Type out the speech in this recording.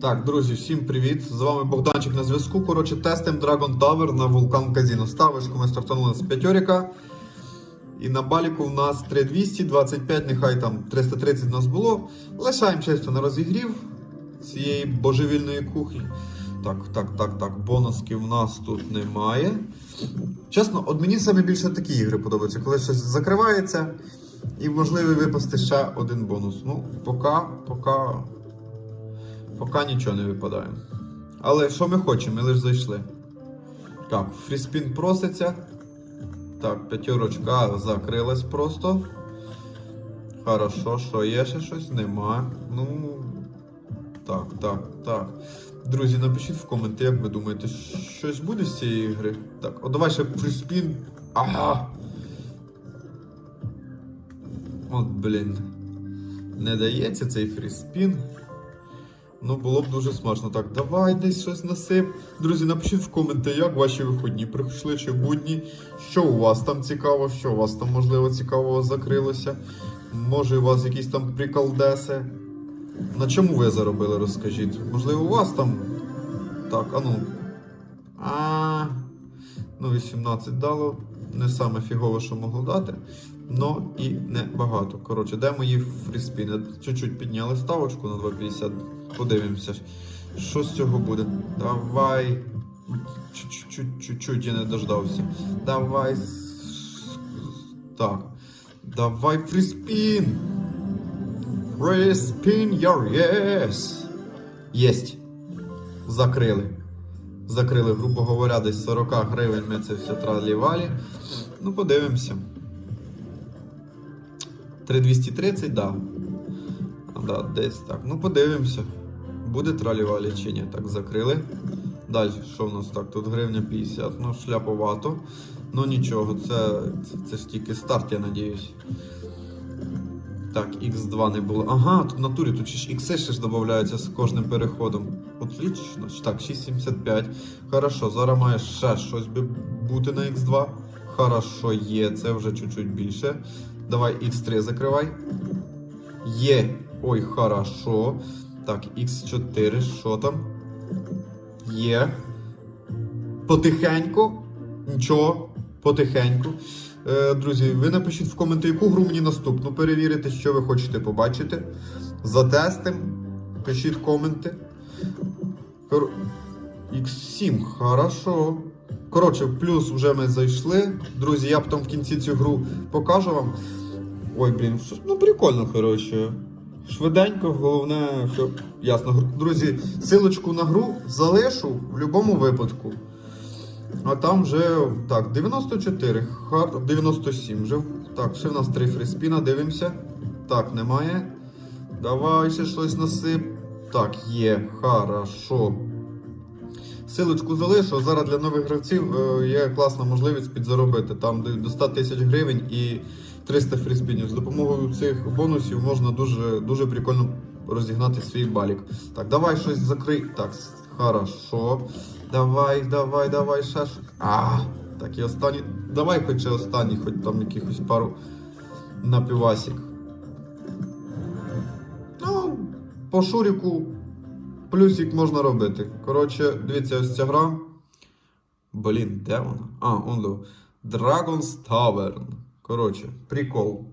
Так, друзі, всім привіт! З вами Богданчик на зв'язку. Коротше, тестим Dragon Tower на Vulcan Casino. Ставочку ми стартанули з п'ятьоріка. І на баліку в нас 3200, 25, нехай там 330 у нас було. Лишаємо чисто на розігрів цієї божевільної кухні. Так, так, так, так. Бонуски в нас тут немає. Чесно, от мені саме більше такі ігри подобаються, коли щось закривається і можливо випасти ще один бонус. Ну, поки, поки. Поки нічого не випадає. Але що ми хочемо? Ми лише зайшли. Так, фріспін проситься. Так, п'ятерочка закрилась просто. Хорошо, що є ще щось? Нема. Ну. Так, так, так. Друзі, напишіть в коменти, як ви думаєте, щось буде з цієї гри? Так, о, давай ще фріспін. Ага. От, блін. Не дається цей фріспін. Ну, було б дуже смачно. Так, давай десь щось насип. Друзі, напишіть в коменти, як ваші виходні прийшли чи будні. Що у вас там цікаво, що у вас там, можливо, цікавого закрилося. Може, у вас якісь там приколдеси. На чому ви заробили, розкажіть. Можливо, у вас там. Так, а ну. А. Ну, 18 дало. Не саме фігове, що могло дати. Но і не багато. Коротше, де мої фріспіни? Чуть-чуть підняли ставочку на 2,50. Подивимося, що з цього буде. Давай. Чуть-чуть, я не дождався. Давай. Так. Давай фріспін. Фріспін your yes. Єсть. Закрили. Закрили, грубо говоря, десь 40 гривень ми це все тралівалі. Ну, подивимося. 3230, да. Да, десь так. Ну, подивимося. Буде тралівалі чи ні. Так, закрили. Далі, що в нас так? Тут гривня 50, ну шляповато. Ну нічого, це, це, це ж тільки старт, я надіюсь. Так, X2 не було. Ага, тут в натурі, тут ще ікси ще ж додаються з кожним переходом. Отлично. Так, 6,75. Хорошо, зараз має ще щось би бути на X2. Хорошо, є, це вже чуть-чуть більше. Давай X3 закривай. Є. Ой, хорошо. Так, X4, що там? Є. Потихеньку. Нічого, потихеньку. Е, друзі, ви напишіть в коменти, яку гру мені наступну перевірити, що ви хочете побачити. Затестим. Пишіть коменти. Кор... X7, хорошо. Коротше, в плюс вже ми зайшли. Друзі, я потім в кінці цю гру покажу вам. Ой, блін, ну прикольно, коротше. Швиденько, головне, щоб ясно. Друзі, силочку на гру залишу в будь-якому випадку. А там вже так, 94, хар... 97. Вже так, ще в нас три фріспіна, дивимося. Так, немає. Давай ще щось насип. Так, є, хорошо. Силочку залишу. Зараз для нових гравців е, є класна можливість підзаробити. Там до- до 100 тисяч гривень і 300 фріспінів. З допомогою цих бонусів можна дуже, дуже прикольно розігнати свій балік. Так, давай щось закрий. Так, хорошо. Давай, давай, давай, щось. А, так і останній. Давай хоч останній, хоч там якихось пару напівасік. Ну, по шуріку плюсик можна робити. Коротше, дивіться, ось ця гра. Блін, де вона? А, он до. Dragon's Tavern. Коротше, прикол.